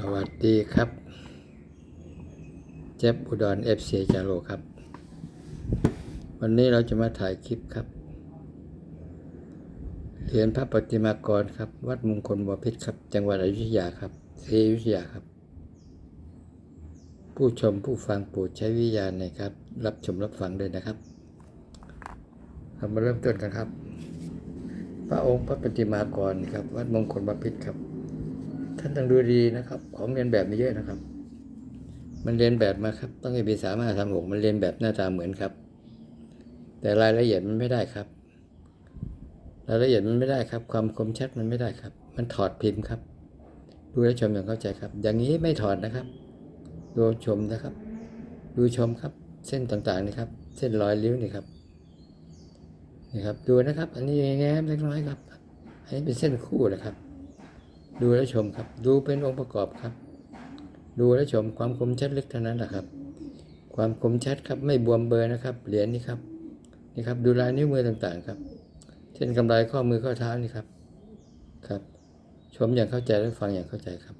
สวัสดีครับ เจ็บอุดรเอฟซีจาโรครับ วันนี้เราจะมาถ่ายคลิปครับ เหรียญพระปฏิมากรครับ วัดมงคลบพิตรครับ จังหวัดอยุธยาครับศรีอยุธยาครับ ผู้ชมผู้ฟังโปรดใช้วิญญาณในครับ รับชมรับฟังด้วยนะครับเรามาเริ่มต้นกันครับ พระองค์พระปฏิมากรครับ วัดมงคลบพิตรครับ ท่านต้องดูดีนะครับ ของเรียนแบบมีเยอะนะครับ มันเรียนแบบมาครับต้องเอปีสามห้าสามหกมันเรียนแบบหน้าตาเหมือนครับ แต่รายละเอียดมันไม่ได้ครับ รายละเอียดมันไม่ได้ครับ ความคมชัดมันไม่ได้ครับ มันถอดพิมพ์ครับ ดูและชมอย่างเข้าใจครับ อย่างนี้ไม่ถอดนะครับ ดูชมนะครับ ดูชมครับ เส้นต่างๆนี่ครับ เส้นรอยริ้วนี่ครับนี่ครับดูนะครับ อันนี้แง้มเล็กน้อยครับ อันนี้เป็นเส้นคู่นะครับ ดูและชมครับ ดูเป็นองค์ประกอบครับ ดูและชมความคมชัดลึกเท่านั้นแหละครับ ความคมชัดครับไม่บวมเบอร์นะครับเหรียญนี่ครับนี่ครับ ดูลายนิ้วมือต่างๆครับ เช่นกำไรข้อมือข้อเท้านี่ครับครับ ชมอย่างเข้าใจและฟังอย่างเข้าใจครับ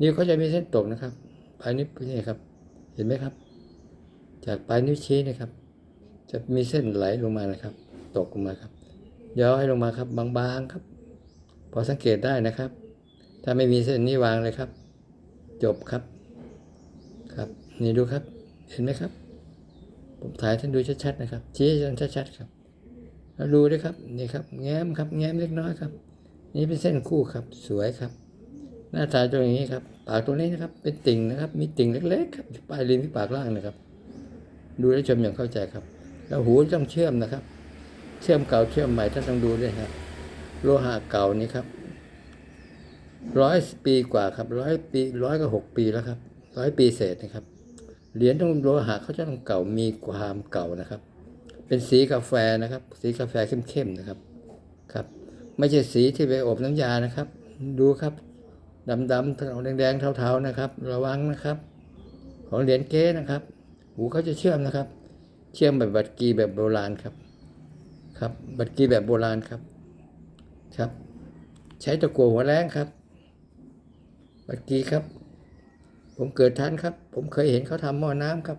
นิ้วเขาจะมีเส้นตกนะครับปลายนิ้วนี่ครับ เห็นไหมครับ จากปลายนิ้วชี้นะครับ จะมีเส้นไหลลงมานะครับ ตกลงมาครับย้อยลงมาครับบางๆครับ พอสังเกตได้นะครับ ถ้าไม่มีเส้นนี้วางเลยครับ จบครับ ครับ นี่ดูครับ เห็นไหมครับ ผมถ่ายท่านดูชัดๆนะครับชี้ให้ท่านชัดๆครับแล้วดูด้วยครับนี่ครับ แง้มครับ แง้มเล็กน้อยครับ นี่เป็นเส้นคู่ครับ สวยครับ หน้าตาตรงนี้ครับ ปากตรงนี้นะครับ เป็นติ่งนะครับ มีติ่งเล็กๆครับปลายลิ้นที่ปากล่างนะครับ ดูและชมอย่างเข้าใจครับ แล้วหูต้องเชื่อมนะครับ เชื่อมเก่าเชื่อมใหม่ท่านต้องดูด้วยครับโลหะเก่านี่ครับ ร้อยปีกว่าครับร้อยปีร้อยกับหกปีแล้วครับร้อยปีเศษนะครับ เหรียญต้องโลหะเขาจะต้องเก่ามีความเก่านะครับ เป็นสีกาแฟนะครับ สีกาแฟเข้มๆนะครับครับ ไม่ใช่สีที่ไปอบน้ำยานะครับ ดูครับดำๆแดงๆเทาๆนะครับ ระวังนะครับ ของเหรียญเก๊นะครับ หูเขาจะเชื่อมนะครับ เชื่อมแบบบัตรกีแบบโบราณครับ ครับ บัตรกีแบบโบราณครับ ครับ ใช้ตะกัวหัวแรงครับ บัตรกีครับ ผมเกิดทันครับ ผมเคยเห็นเขาทำหม้อน้ำครับ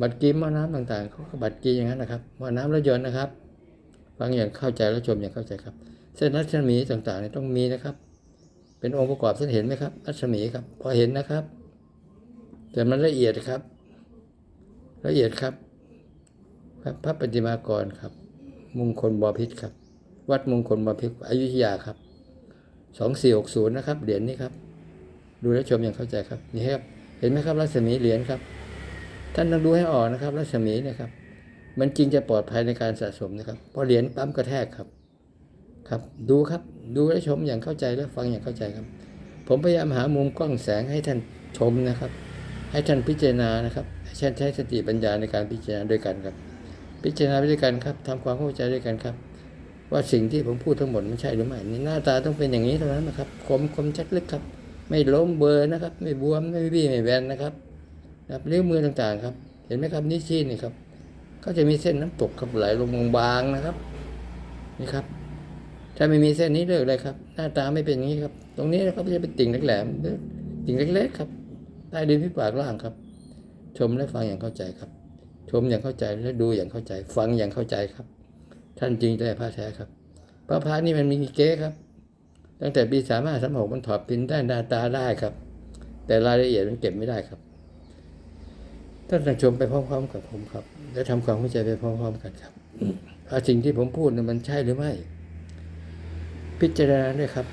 บัตรกีหม้อน้ำต่างๆเขาก็บัตรกีอย่างนั้นนะครับหม้อน้ำรถยนต์นะครับฟังอย่างเข้าใจและชมอย่างเข้าใจครับ เส้นรัศมีต่างๆเนี่ยต้องมีนะครับ เป็นองค์ประกอบเส้นเห็นไหมครับ รัศมีครับ พอเห็นนะครับ แต่มันละเอียดครับ ละเอียดครับครับพระปฏิมากรครับ มงคลบอพิษครับ วัดมงคลบอพิษอยุธยาครับสองสี่หกศูนย์นะครับ เหรียญนี้ครับ ดูและชมอย่างเข้าใจครับนี่ครับ เห็นไหมครับรัศมีเหรียญครับ ท่านต้องดูให้ออกนะครับ รัศมีเนะครับ มันจริงจะปลอดภัยในการสะสมนะครับเพราะเหรียญปั๊มกระแทกครับ ครับ ดูครับ ดูและชมอย่างเข้าใจและฟังอย่างเข้าใจครับ ผมพยายามหามุมกล้องแสงให้ท่านชมนะครับ ให้ท่านพิจารณานะครับให้ท่านใช้สติปัญญาในการพิจารณาด้วยกันครับ พิจารณาด้วยกันครับทำความเข้าใจด้วยกันครับว่าสิ่งที่ผมพูดทั้งหมดมันใช่หรือไม่นี่หน้าตาต้องเป็นอย่างนี้เท่านั้นนะครับ คมคมชัดลึกครับ ไม่ล้มเบอร์นะครับ ไม่บวมไม่บี้ไม่แบนนะครับนะครับนิ้วมือต่างๆครับ เห็นไหมครับนิ้วชี้นี่ครับ ก็จะมีเส้นน้ำตกครับไหลลงบางๆนะครับนี่ครับ ถ้าไม่มีเส้นนี้เลิกเลยครับ หน้าตาไม่เป็นอย่างนี้ครับ ตรงนี้นะครับจะเป็นติ่งแหลมๆหรือติ่งเล็กๆครับใต้ดินที่ปากล่างครับ ชมและฟังอย่างเข้าใจครับ ชมอย่างเข้าใจและดูอย่างเข้าใจ ฟังอย่างเข้าใจครับ ท่านจริงใจพระแท้ครับพระพระนี่มันมีเก๊ครับ ตั้งแต่ปีสามห้าสามหกมันถอดพินได้หน้าตาได้ครับ แต่รายละเอียดมันเก็บไม่ได้ครับท่านชมไปพร้อมๆกับผมครับ และทำความเข้าใจไปพร้อม ๆ กันครับว่าสิ่งที่ผมพูดนั้นมันใช่หรือไม่ พิจารณาด้วยครับ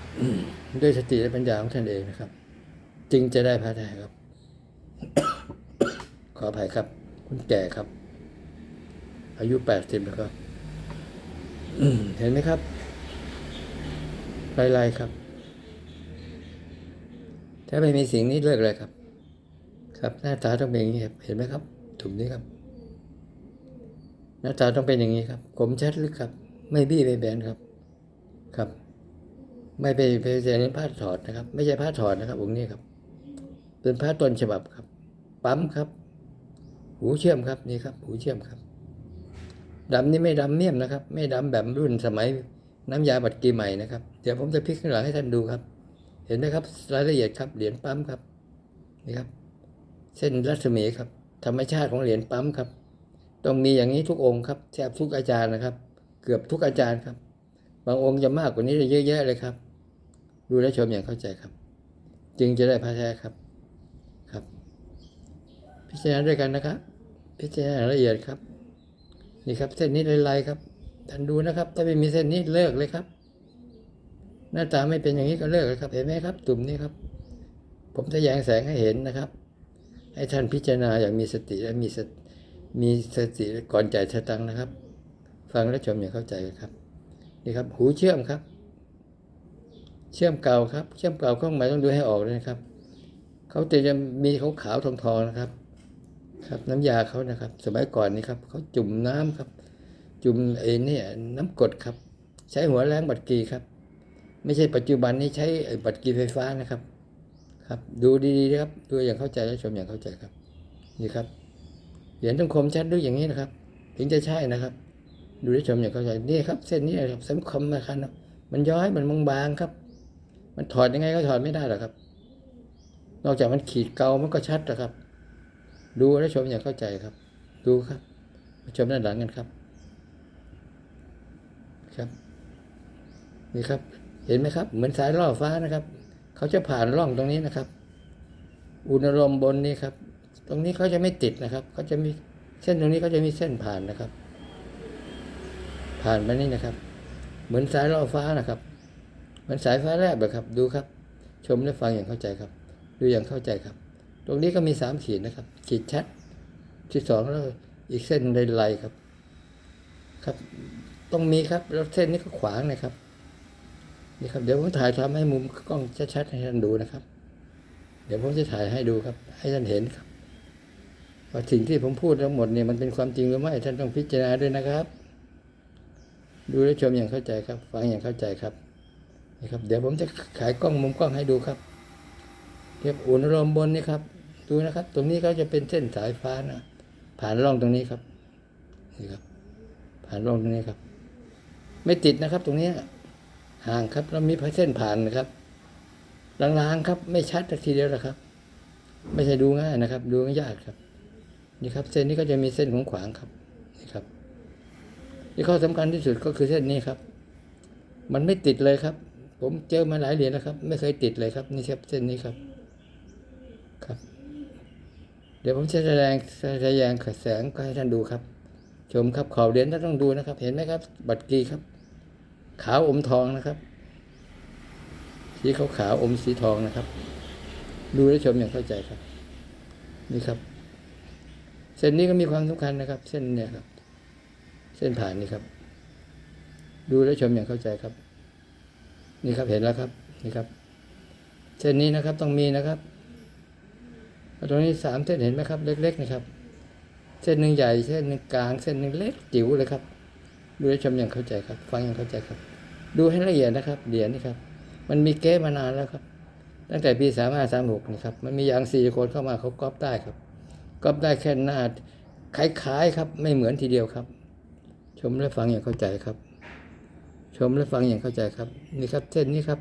ด้วยสติและปัญญาของท่านเองนะครับ จึงจะได้พระแท้ครับ ขออภัยครับ คุณแก่ครับ อายุแปดสิบแล้วครับเห็นไหมครับ ลายๆครับ ถ้าไม่มีสิ่งนี้เลิกเลยครับ ครับหน้าตาต้องเป็นอย่างนี้ครับเห็นไหมครับถุงนี้ครับ หน้าตาต้องเป็นอย่างนี้ครับคมชัดลึกครับ ไม่บี้ไม่แบนครับ ครับ ไม่ไปไปเสียนผ้าถอดนะครับ ไม่ใช่ผ้าถอดนะครับองค์นี้ครับ เป็นผ้าต้นฉบับครับ ปั๊มครับ หูเชื่อมครับนี่ครับ หูเชื่อมครับดำนี่ไม่ดำเมี่ยมนะครับ ไม่ดำแบบรุ่นสมัย น้ำยาบัดกีใหม่นะครับ เดี๋ยวผมจะพลิกข้างหลังให้ท่านดูครับ เห็นไหมครับ รายละเอียดครับ เหรียญปั๊มครับ นี่ครับ เส้นรัศมีครับ ธรรมชาติของเหรียญปั๊มครับ ต้องมีอย่างนี้ทุกองค์ครับ แทบทุกอาจารย์นะครับ เกือบทุกอาจารย์ครับ บางองค์จะมากกว่านี้เยอะแยะเลยครับ ดูและชมอย่างเข้าใจครับ จึงจะได้พระแท้ครับ ครับ พิจารณาด้วยกันนะครับ พิจารณาละเอียดครับ นี่ครับ เส้นนี้ลายๆครับ ท่านดูนะครับ ถ้าไม่มีเส้นนี้เลิกเลยครับ หน้าตาไม่เป็นอย่างนี้ก็เลิกเลยครับ เห็นไหมครับ ตุ่มนี้ครับ ผมจะแยงแสงให้เห็นนะครับ ให้ท่านพิจารณาอย่างมีสติและมีสติมีสติก่อนจ่ายสตังนะครับ ฟังและชมอย่างเข้าใจครับ นี่ครับ หูเชื่อมครับ เชื่อมเก่าครับ เชื่อมเก่าข้างในต้องดูให้ออกเลยนะครับเขาจะจะมีขาวขาวทองทองนะครับ ครับน้ำยาเขานะครับ สมัยก่อนนี่ครับเขาจุ่มน้ำครับ จุ่มเอ็นเนี่ยน้ำกดครับ ใช้หัวแรงบัตรกีครับ ไม่ใช่ปัจจุบันนี้ใช้บัตรกีไฟฟ้านะครับ ครับ ดูดีๆนะครับดูอย่างเข้าใจและชมอย่างเข้าใจครับ นี่ครับเหรียญต้องคมชัดด้วยอย่างนี้นะครับ ถึงจะใช่นะครับ ดูและชมอย่างเข้าใจนี่ครับ เส้นนี้นะครับสำคัญนะครับมันย้อยมันบางๆครับ มันถอดยังไงก็ถอดไม่ได้หรอกครับ นอกจากมันขีดเกามันก็ชัดนะครับ ดูและชมอย่างเข้าใจครับ ดูครับชมด้านหลังกันครับ ครับ นี่ครับ เห็นไหมครับ เหมือนสายล่อฟ้านะครับ เขาจะผ่านร่องตรงนี้นะครับ อุณหภูมิบนนี้ครับ ตรงนี้เขาจะไม่ติดนะครับเขาจะมีเส้นตรงนี้เขาจะมีเส้นผ่านนะครับ ผ่านไปนี่นะครับ เหมือนสายล่อฟ้านะครับ เหมือนสายฟ้าแลบแบบครับ ดูครับ ชมและฟังอย่างเข้าใจครับ ดูอย่างเข้าใจครับ ตรงนี้ก็มีสามขีดนะครับ ขีดชัดที่สองแล้วอีกเส้นในลายครับ ครับ ต้องมีครับแล้วเส้นนี้ก็ขวางนะครับนี่ครับ เดี๋ยวผมถ่ายทำให้มุมกล้องชัดๆให้ท่านดูนะครับ เดี๋ยวผมจะถ่ายให้ดูครับ ให้ท่านเห็นครับว่าสิ่งที่ผมพูดทั้งหมดเนี่ยมันเป็นความจริงหรือไม่ท่านต้องพิจารณาด้วยนะครับ ดูและชมอย่างเข้าใจครับ ฟังอย่างเข้าใจครับนี่ครับ เดี๋ยวผมจะขายกล้องมุมกล้องให้ดูครับเทียบอุณหภูมิบนนี่ครับ ดูนะครับ ตรงนี้เขาจะเป็นเส้นสายฟ้านะผ่านร่องตรงนี้ครับนี่ครับ ผ่านร่องตรงนี้ครับ ไม่ติดนะครับ ตรงนี้ห่างครับแล้วมีเส้นผ่านนะครับลางๆครับ ไม่ชัดทีเดียวนะครับ ไม่ใช่ดูง่ายนะครับ ดูไม่ยากครับ นี่ครับ เส้นนี้ก็จะมีเส้นของขวางครับนี่ครับที่ข้อสำคัญที่สุดก็คือเส้นนี้ครับ มันไม่ติดเลยครับ ผมเจอมาหลายเหรียญแล้วครับ ไม่เคยติดเลยครับ นี่ครับเส้นนี้ครับครับ เดี๋ยวผมจะแสดงแสดงแสงก็ให้ท่านดูครับ ชมครับขอบเหรียญท่านต้องดูนะครับ เห็นไหมครับ บัตรกีครับ ขาวอมทองนะครับ สีขาวขาวอมสีทองนะครับ ดูและชมอย่างเข้าใจครับ นี่ครับ เส้นนี้ก็มีความสำคัญนะครับ เส้นเนี่ยครับ เส้นผ่านนี่ครับ ดูและชมอย่างเข้าใจครับ นี่ครับเห็นแล้วครับ นี่ครับ เส้นนี้นะครับต้องมีนะครับตรงนี้สามเส้นเห็นไหมครับ เล็ก ๆ นะครับ เส้นหนึ่งใหญ่ เส้นหนึ่งกลาง เส้นหนึ่งเล็กจิ๋วเลยครับ ดูและชมอย่างเข้าใจครับ ฟังอย่างเข้าใจครับ ดูให้ละเอียดนะครับเหรียญนี่ครับ มันมีเก๊มานานแล้วครับ ตั้งแต่ปีสามห้าสามหกนะครับ มันมียางซีลิโคนเข้ามาเขาก๊อปได้ครับก๊อปได้แค่หน้าคล้ายๆครับ ไม่เหมือนทีเดียวครับ ชมและฟังอย่างเข้าใจครับ ชมและฟังอย่างเข้าใจครับ นี่ครับ เส้นนี้ครับ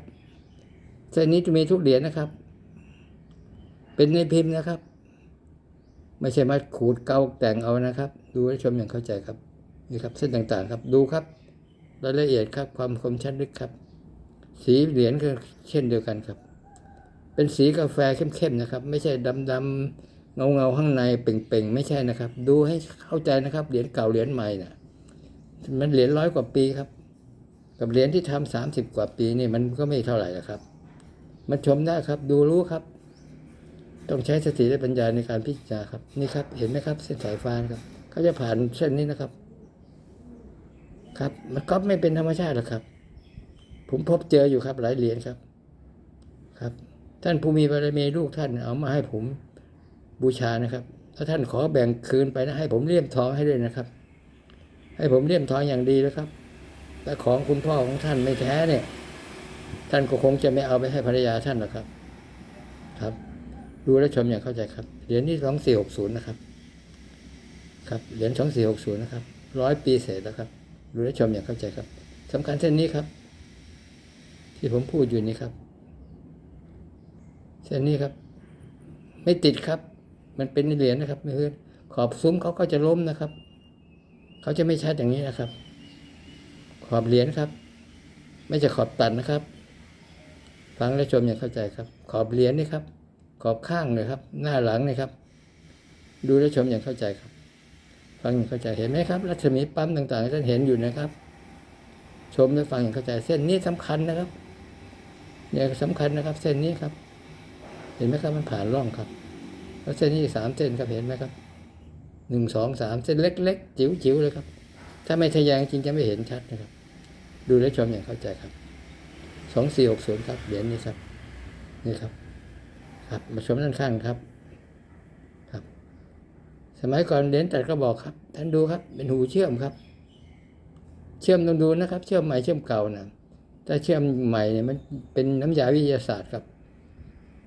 เส้นนี้จะมีทุกเหรียญนะครับ เป็นในพิมพ์นะครับ ไม่ใช่มาขูดเกาแต่งเอานะครับ ดูและชมอย่างเข้าใจครับ นี่ครับเส้นต่างๆครับดูครับรายละเอียดครับความคมชัดลึกครับ สีเหรียญก็เช่นเดียวกันครับ เป็นสีกาแฟเข้มๆนะครับ ไม่ใช่ดำๆเงาๆข้างในเป่งๆ ไม่ใช่นะครับ ดูให้เข้าใจนะครับเหรียญเก่าเหรียญใหม่น่ะมันเหรียญร้อยกว่าปีครับ กับเหรียญที่ทำสามสิบกว่าปีนี่มันก็ไม่เท่าไหร่หรอกครับ มันชมได้ครับ ดูรู้ครับ ต้องใช้สติและปัญญาในการพิจารณาครับ นี่ครับ เห็นไหมครับ เส้นสายฟ้านครับเขาจะผ่านเส้นนี้นะครับ ครับมันก็ไม่เป็นธรรมชาติหรอกครับ ผมพบเจออยู่ครับ หลายเหรียญครับ ครับ ท่านผู้มีบารมีลูกท่านเอามาให้ผมบูชานะครับ ถ้าท่านขอแบ่งคืนไปนะ ให้ผมเลี่ยมทองให้ด้วยนะครับ ให้ผมเลี่ยมทองอย่างดีแล้วครับแต่ของคุณพ่อของท่านไม่แท้เนี่ย ท่านก็คงจะไม่เอาไปให้ภรรยาท่านหรอกครับ ครับ ดูและชมอย่างเข้าใจครับ เหรียญที่สองสี่หกศูนย์นะครับ ครับ เหรียญสองสี่หกศูนย์นะครับ ร้อยปีเศษแล้วครับ ดูและชมอย่างเข้าใจครับสำคัญเส้นนี้ครับ ที่ผมพูดอยู่นี้ครับ เส้นนี้ครับ ไม่ติดครับ มันเป็นเหรียญนะครับเพื่อนขอบซุ้มเขาก็จะล้มนะครับ เขาจะไม่ชัดอย่างนี้นะครับ ขอบเหรียญครับ ไม่ใช่ขอบตัดนะครับ ฟังและชมอย่างเข้าใจครับ ขอบเหรียญนี่ครับ ขอบข้างเลยครับ หน้าหลังนี่ครับ ดูและชมอย่างเข้าใจครับ ฟังอย่างเข้าใจเห็นไหมครับ รัศมีปั๊มต่างๆท่านเห็นอยู่นะครับ ชมและฟังอย่างเข้าใจเส้นนี้สำคัญนะครับเนี่ยสำคัญนะครับ เส้นนี้ครับ เห็นไหมครับมันผ่านร่องครับ แล้วเส้นนี้สามเส้นครับเห็นไหมครับหนึ่งสองสามเส้นเล็กๆ จิ๋วๆเลยครับ ถ้าไม่ทะแยงจริงจะไม่เห็นชัดนะครับ ดูและชมอย่างเข้าใจครับสองสี่หกศูนย์ครับเหรียญนี้ครับนี่ครับ ครับมาชมด้านข้างครับ มัยก่อนเหรียญตัดกระบอกครับ ท่านดูครับ เป็นหูเชื่อมครับ เชื่อมต้องดูนะครับ เชื่อมใหม่เชื่อมเก่านะถ้าเชื่อมใหม่เนี่ยมันเป็นน้ำยาวิทยาศาสตร์ครับ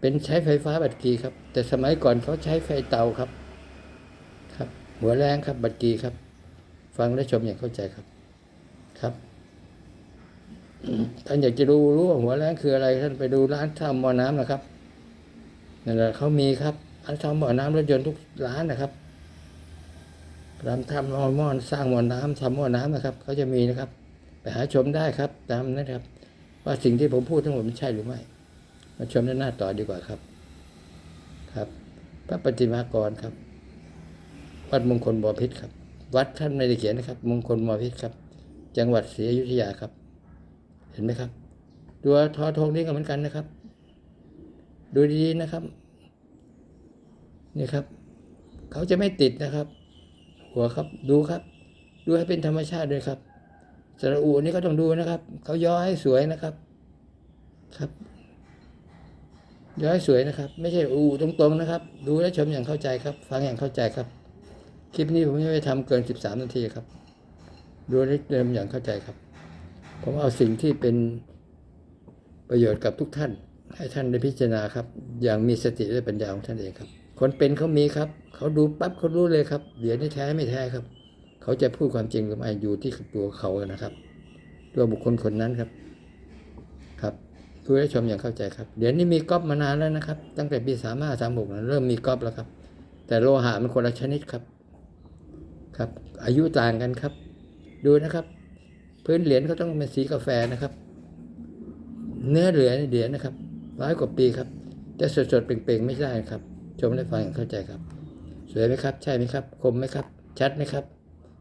เป็นใช้ไฟฟ้าบัตรกีครับ แต่สมัยก่อนเขาใช้ไฟเตาครับ ครับ หัวแรงครับ บัตรกีครับ ฟังและชมอย่างเข้าใจครับ ครับท่านอยากจะรู้รู้ว่าหัวแรงคืออะไร ท่านไปดูร้านทำหม้อน้ำนะครับนั่นแหละเขามีครับร้านทำหม้อน้ำรถยนต์ทุกร้านนะครับ ร้านทำมอม้อสร้างมอน้ำทำมอน้ำนะครับเขาจะมีนะครับ ไปหาชมได้ครับตามนะครับ ว่าสิ่งที่ผมพูดทั้งหมดมันใช่หรือไม่ มาชมด้านหน้าต่อดีกว่าครับ ครับ พระปฏิมากรครับ วัดมงคลบอพิษครับ วัดท่านไม่ได้เขียนนะครับ มงคลบอพิษครับ จังหวัดศรีอยุธยาครับ เห็นไหมครับ ตัวทอทงนี้ก็เหมือนกันนะครับ ดูดีๆนะครับ นี่ครับ เขาจะไม่ติดนะครับ หัวครับ ดูครับ ดูให้เป็นธรรมชาติด้วยครับสระอูนี่ก็ต้องดูนะครับ เขาย้อให้สวยนะครับ ครับ ย้อยสวยนะครับ ไม่ใช่อูตรงๆนะครับ ดูและชมอย่างเข้าใจครับ ฟังอย่างเข้าใจครับ คลิปนี้ผมไม่ได้ทำเกิน 13 นาทีครับ ดูและเดิมอย่างเข้าใจครับ ผมเอาสิ่งที่เป็นประโยชน์กับทุกท่าน ให้ท่านได้พิจารณาครับ อย่างมีสติและปัญญาของท่านเองครับ คนเป็นเขามีครับ เขาดูปั๊บเขารู้เลยครับเดี๋ยวนี้แท้ไม่แท้ครับ เขาจะพูดความจริงหรือไม่อยู่ที่ตัวเขานะครับ ตัวบุคคลคนนั้นครับ ครับดูและชมอย่างเข้าใจครับเดี๋ยวนี้มีก๊อปมานานแล้วนะครับ ตั้งแต่ปีสามห้าสามหกเริ่มมีก๊อปแล้วครับ แต่โลหะมันคนละชนิดครับ ครับ อายุต่างกันครับ ดูนะครับ พื้นเหรียญเขาต้องเป็นสีกาแฟนะครับ เนื้อเหรียญเหรียญนะครับร้อยกว่าปีครับ แต่สดๆเปล่งๆไม่ได้ครับ ชมและฟังอย่างเข้าใจครับ สวยไหมครับ ใช่ไหมครับ คมไหมครับ ชัดไหมครับ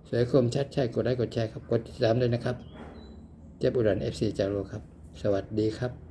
สวยคมชัดใช่กดไลค์กดแชร์ครับ กดติดตามด้วยนะครับ เจ็บอุดรเอฟซีจาโรครับ สวัสดีครับ